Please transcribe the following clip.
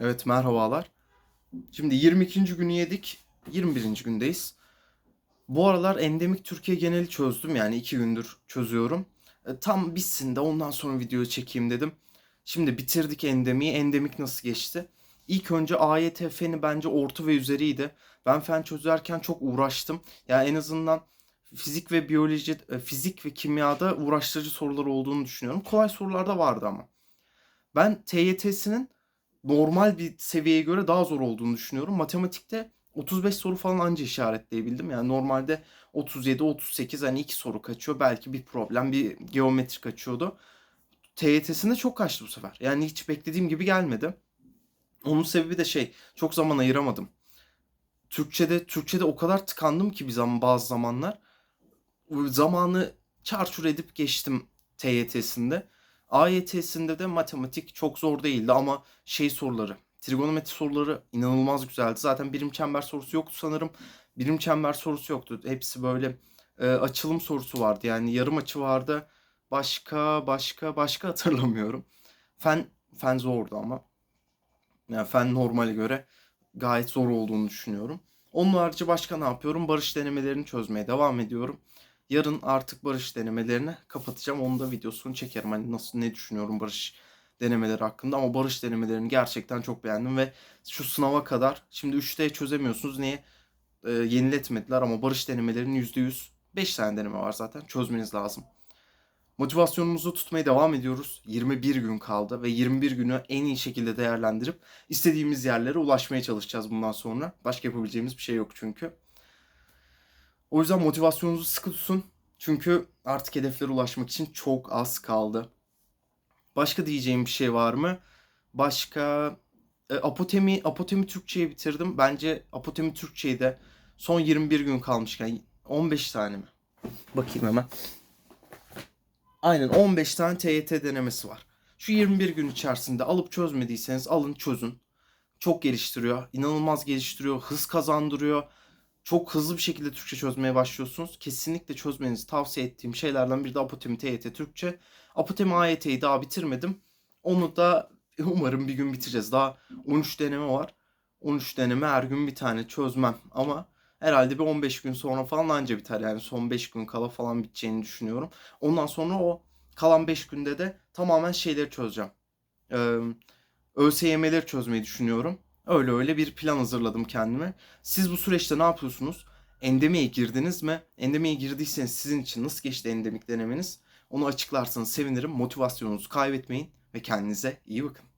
Evet merhabalar. Şimdi 22. günü yedik. 21. gündeyiz. Bu aralar endemik Türkiye geneli çözdüm. Yani 2 gündür çözüyorum. E, tam bitsin de ondan sonra video çekeyim dedim. Şimdi bitirdik endemiyi. Endemik nasıl geçti? İlk önce AYT feni bence orta ve üzeriydi. Ben fen çözerken çok uğraştım. Yani en azından fizik ve biyoloji, e, fizik ve kimyada uğraştırıcı sorular olduğunu düşünüyorum. Kolay sorular da vardı ama. Ben TYT'sinin normal bir seviyeye göre daha zor olduğunu düşünüyorum. Matematikte 35 soru falan anca işaretleyebildim. Yani normalde 37 38 hani iki soru kaçıyor. Belki bir problem, bir geometri kaçıyordu. TYT'sinde çok kaçtı bu sefer. Yani hiç beklediğim gibi gelmedi. Onun sebebi de şey, çok zaman ayıramadım. Türkçede Türkçede o kadar tıkandım ki bir zaman bazı zamanlar. Zamanı çarçur edip geçtim TYT'sinde. AYT'sinde de matematik çok zor değildi ama şey soruları, trigonometri soruları inanılmaz güzeldi. Zaten birim çember sorusu yoktu sanırım. Birim çember sorusu yoktu. Hepsi böyle e, açılım sorusu vardı. Yani yarım açı vardı. Başka başka başka hatırlamıyorum. Fen fen zordu ama. Yani fen normale göre gayet zor olduğunu düşünüyorum. Onun harici başka ne yapıyorum? Barış denemelerini çözmeye devam ediyorum. Yarın artık barış denemelerini kapatacağım. Onun da videosunu çekerim. Hani nasıl ne düşünüyorum barış denemeleri hakkında ama barış denemelerini gerçekten çok beğendim ve şu sınava kadar şimdi 3D çözemiyorsunuz. Niye? Ee, yeniletmediler ama barış denemelerinin %100 5 tane deneme var zaten. Çözmeniz lazım. Motivasyonumuzu tutmaya devam ediyoruz. 21 gün kaldı ve 21 günü en iyi şekilde değerlendirip istediğimiz yerlere ulaşmaya çalışacağız bundan sonra. Başka yapabileceğimiz bir şey yok çünkü. O yüzden motivasyonunuzu sıkı tutun. Çünkü artık hedeflere ulaşmak için çok az kaldı. Başka diyeceğim bir şey var mı? Başka e, apotemi apotemi Türkçeyi bitirdim. Bence apotemi Türkçeyi de son 21 gün kalmışken 15 tane mi? Bakayım hemen. Aynen 15 tane TYT denemesi var. Şu 21 gün içerisinde alıp çözmediyseniz alın çözün. Çok geliştiriyor. inanılmaz geliştiriyor. Hız kazandırıyor. Çok hızlı bir şekilde Türkçe çözmeye başlıyorsunuz. Kesinlikle çözmenizi tavsiye ettiğim şeylerden biri de Apotemi TYT Türkçe. Apotemi AYT'yi daha bitirmedim. Onu da umarım bir gün bitireceğiz. Daha 13 deneme var. 13 deneme her gün bir tane çözmem. Ama herhalde bir 15 gün sonra falan anca biter. Yani son 5 gün kala falan biteceğini düşünüyorum. Ondan sonra o kalan 5 günde de tamamen şeyleri çözeceğim. Ee, ÖSYM'leri çözmeyi düşünüyorum. Öyle öyle bir plan hazırladım kendime. Siz bu süreçte ne yapıyorsunuz? Endemiye girdiniz mi? Endemiye girdiyseniz sizin için nasıl geçti endemik denemeniz? Onu açıklarsanız sevinirim. Motivasyonunuzu kaybetmeyin ve kendinize iyi bakın.